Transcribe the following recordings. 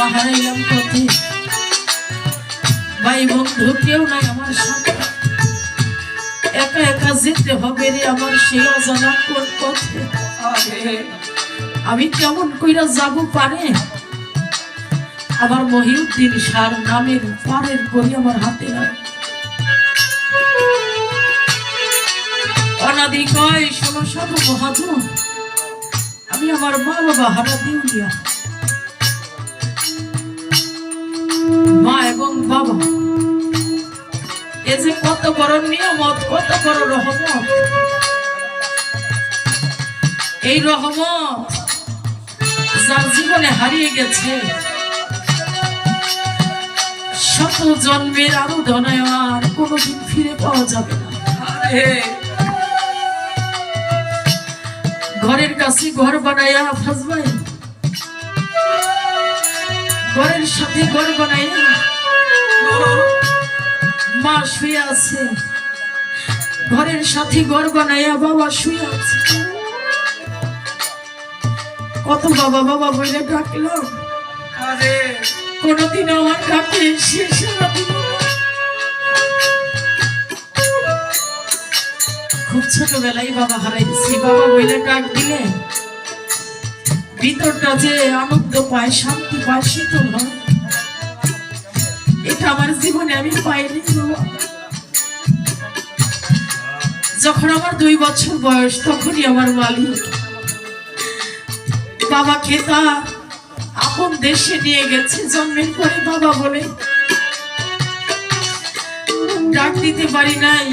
পথে। ভাই বন্ধু কেউ নাই আমার একা একা যেতে হবে রে আমার সেই অজানা কোন পথে। আমি কেমন কইরা যাব পারে? আমার মহিউদ্দিন সার নামের পারের করি আমার হাতে নাই। অনাদি কয় সাধু মহাজন, আমি আমার মা বাবা হারা দিউলিয়া। বাবা। এ যে কত বড় নিয়ামত, কত বড় রহমত। এই রহমত যার জীবনে হারিয়ে গেছে। শত জন্মের আরও ফিরে পাওয়া যাবে না। ঘরের কাছে ঘর বানাইয়া ফাজবাই ঘরের সাথে ঘর বানাইয়া মা শুয়ে আছে। ঘরের সাথে বাবা শুয়ে আছে। কত বাবা বাবা বলে ডাকলাম। কোনদিন আমার ডাকে না। খুব ছোটবেলায় বাবা হারাইছি বাবা বলে ডাক দিলে ভিতরটা যে আনন্দ পায় শান্তি পায় শীতল হয় এটা আমার জীবনে আমি পাইনি। যখন আমার দুই বছর বয়স, তখনই আমার মালিক বাবাকে তা আপন দেশে নিয়ে গেছে, জন্মের পরে বাবা বলে। ডাক দিতে পারি নাই।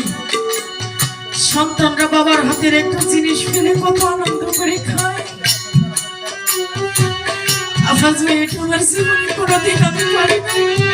সন্তানরা বাবার হাতের একটা জিনিস পেলে কত আনন্দ করে খায়। আমার জীবনে কোনোদিন আমি পারি নাই